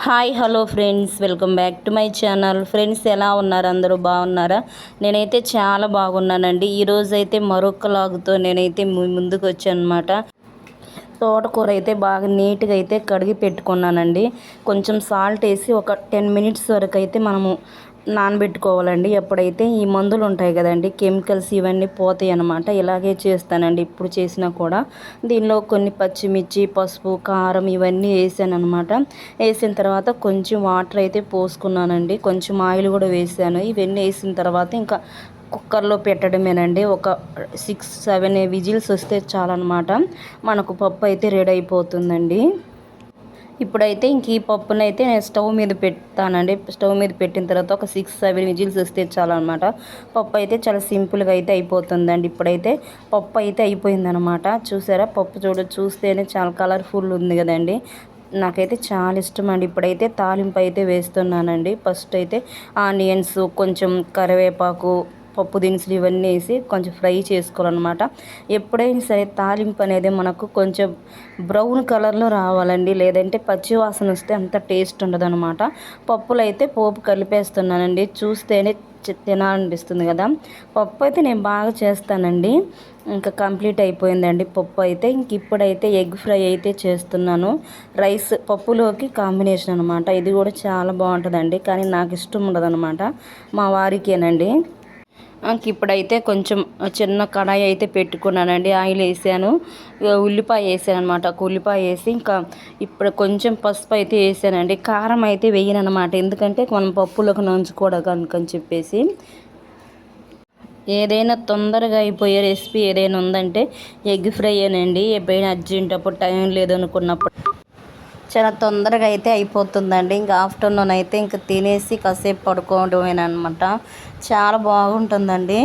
Hi hello friends. Welcome back to my channel. Friends ఎలా ఉన్నారు? అందరూ బాగున్నారా? నేనైతే చాలా బాగున్నానండి. ఈరోజు అయితే మరొక లాగుతో నేనైతే ముందుకు వచ్చాను తోటకూర అయితే బాగా నీట్గా అయితే కడిగి పెట్టుకున్నానండి. కొంచెం సాల్ట్ వేసి ఒక టెన్ మినిట్స్ వరకు అయితే మనము నానబెట్టుకోవాలండి. ఎప్పుడైతే ఈ మందులు ఉంటాయి కదండి కెమికల్స్ ఇవన్నీ పోతాయి అన్నమాట ఇలాగే చేస్తానండి. ఇప్పుడు చేసినా కూడా దీనిలో కొన్ని పచ్చిమిర్చి పసుపు కారం ఇవన్నీ వేసాను అనమాట వేసిన తర్వాత కొంచెం వాటర్ అయితే పోసుకున్నానండి. కొంచెం ఆయిల్ కూడా వేసాను. ఇవన్నీ వేసిన తర్వాత ఇంకా కుక్కర్లో పెట్టడమేనండి. ఒక సిక్స్ సెవెన్ విజిల్స్ వస్తే చాలన్నమాట. మనకు పప్పు అయితే రెడీ అయిపోతుందండి. ఇప్పుడైతే ఇంక ఈ పప్పునైతే నేను స్టవ్ మీద పెడతానండి. స్టవ్ మీద పెట్టిన తర్వాత ఒక సిక్స్ సెవెన్ విజిల్స్ వస్తే చాలన్నమాట. పప్పు అయితే చాలా సింపుల్గా అయితే అయిపోతుందండి. ఇప్పుడైతే పప్పు అయితే అయిపోయిందనమాట చూసారా? పప్పు చూడ చూస్తేనే చాలా కలర్ఫుల్ ఉంది కదండి. నాకైతే చాలా ఇష్టం అండి ఇప్పుడైతే తాలింపు అయితే వేస్తున్నానండి. ఫస్ట్ అయితే ఆనియన్స్ కొంచెం కరివేపాకు పప్పు దినుసులు ఇవన్నీ వేసి కొంచెం ఫ్రై చేసుకోవాలన్నమాట. ఎప్పుడైనా సరే తాలింపు అనేది మనకు కొంచెం బ్రౌన్ కలర్లో రావాలండి. లేదంటే పచ్చి వాసన వస్తే అంత టేస్ట్ ఉండదు అనమాట పప్పులు అయితే పోపు కలిపేస్తున్నానండి. చూస్తేనే చి- తినాలనిపిస్తుంది కదా. పప్పు అయితే నేను బాగా చేస్తానండి. ఇంకా కంప్లీట్ అయిపోయిందండి పప్పు అయితే. ఇంక ఇప్పుడైతే ఎగ్ ఫ్రై అయితే చేస్తున్నాను. రైస్ పప్పులోకి కాంబినేషన్ అనమాట ఇది కూడా చాలా బాగుంటుందండి. కానీ నాకు ఇష్టం ఉండదు మా వారికేనండి. ఇప్పుడైతే కొంచెం చిన్న కడాయి అయితే పెట్టుకున్నానండి. ఆయిల్ వేసాను. ఇక ఉల్లిపాయ వేసాను అనమాట ఒక ఉల్లిపాయ వేసి ఇంకా ఇప్పుడు కొంచెం పసుపు అయితే వేసానండి. కారం అయితే వేయను అనమాట ఎందుకంటే మనం పప్పులోకి నంచుకోవడం అని చెప్పేసి. ఏదైనా తొందరగా అయిపోయే రెసిపీ ఏదైనా ఉందంటే ఎగ్ ఫ్రై అనండి. ఎప్పుడైనా అర్జెంట్ అప్పుడు టైం లేదనుకున్నప్పుడు. చాలా తొందరగా అయితే అయిపోతుందండి. ఇంకా ఆఫ్టర్నూన్ అయితే ఇంకా తినేసి కాసేపు పడుకోవడమేనమాట చాలా బాగుంటుందండి.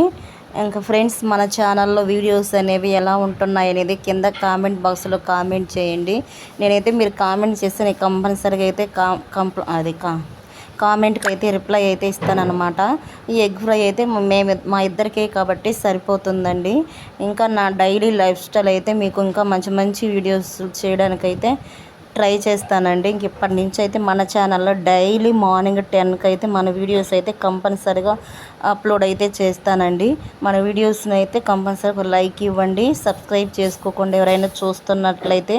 ఇంకా ఫ్రెండ్స్ మన ఛానల్లో వీడియోస్ అనేవి ఎలా ఉంటున్నాయి అనేది కింద కామెంట్ బాక్స్లో కామెంట్ చేయండి. నేనైతే మీరు కామెంట్ చేస్తే నేను కంపల్సరీగా అయితే కా కంప్ల అది కా కామెంట్కి అయితే రిప్లై అయితే ఇస్తానమాట ఈ ఎగ్ ఫ్రై అయితే మేము మా ఇద్దరికే కాబట్టి సరిపోతుందండి. ఇంకా నా డైలీ లైఫ్ స్టైల్ అయితే మీకు ఇంకా మంచి మంచి వీడియోస్ చేయడానికైతే ట్రై చేస్తానండి. ఇంక ఇప్పటి నుంచి అయితే మన ఛానల్లో డైలీ మార్నింగ్ టెన్కి అయితే మన వీడియోస్ అయితే కంపల్సరీగా అప్లోడ్ అయితే చేస్తానండి. మన వీడియోస్ని అయితే కంపల్సరీగా లైక్ ఇవ్వండి. సబ్స్క్రైబ్ చేసుకోకుండా ఎవరైనా చూస్తున్నట్లయితే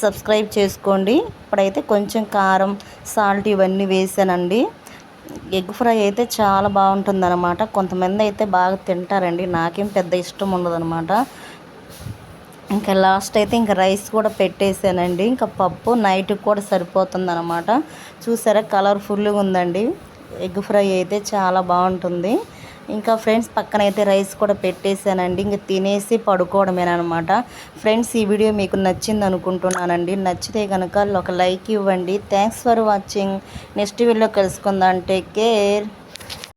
సబ్స్క్రైబ్ చేసుకోండి. ఇప్పుడైతే కొంచెం కారం సాల్ట్ ఇవన్నీ వేసానండి. ఎగ్ ఫ్రై అయితే చాలా బాగుంటుందన్నమాట. కొంతమంది అయితే బాగా తింటారండి. నాకేం పెద్ద ఇష్టం ఉండదన్నమాట. ఇంకా లాస్ట్ అయితే ఇంకా రైస్ కూడా పెట్టేసానండి. ఇంకా పప్పు నైట్కి కూడా సరిపోతుంది అనమాట చూసారా కలర్ఫుల్గా ఉందండి. ఎగ్ ఫ్రై అయితే చాలా బాగుంటుంది. ఇంకా ఫ్రెండ్స్ పక్కన అయితే రైస్ కూడా పెట్టేశానండి ఇంకా తినేసి పడుకోవడమేనమాట ఫ్రెండ్స్ ఈ వీడియో మీకు నచ్చింది అనుకుంటున్నానండి. నచ్చితే కనుక ఒక లైక్ ఇవ్వండి. Thanks for watching next video కలుసుకుందాం. Take care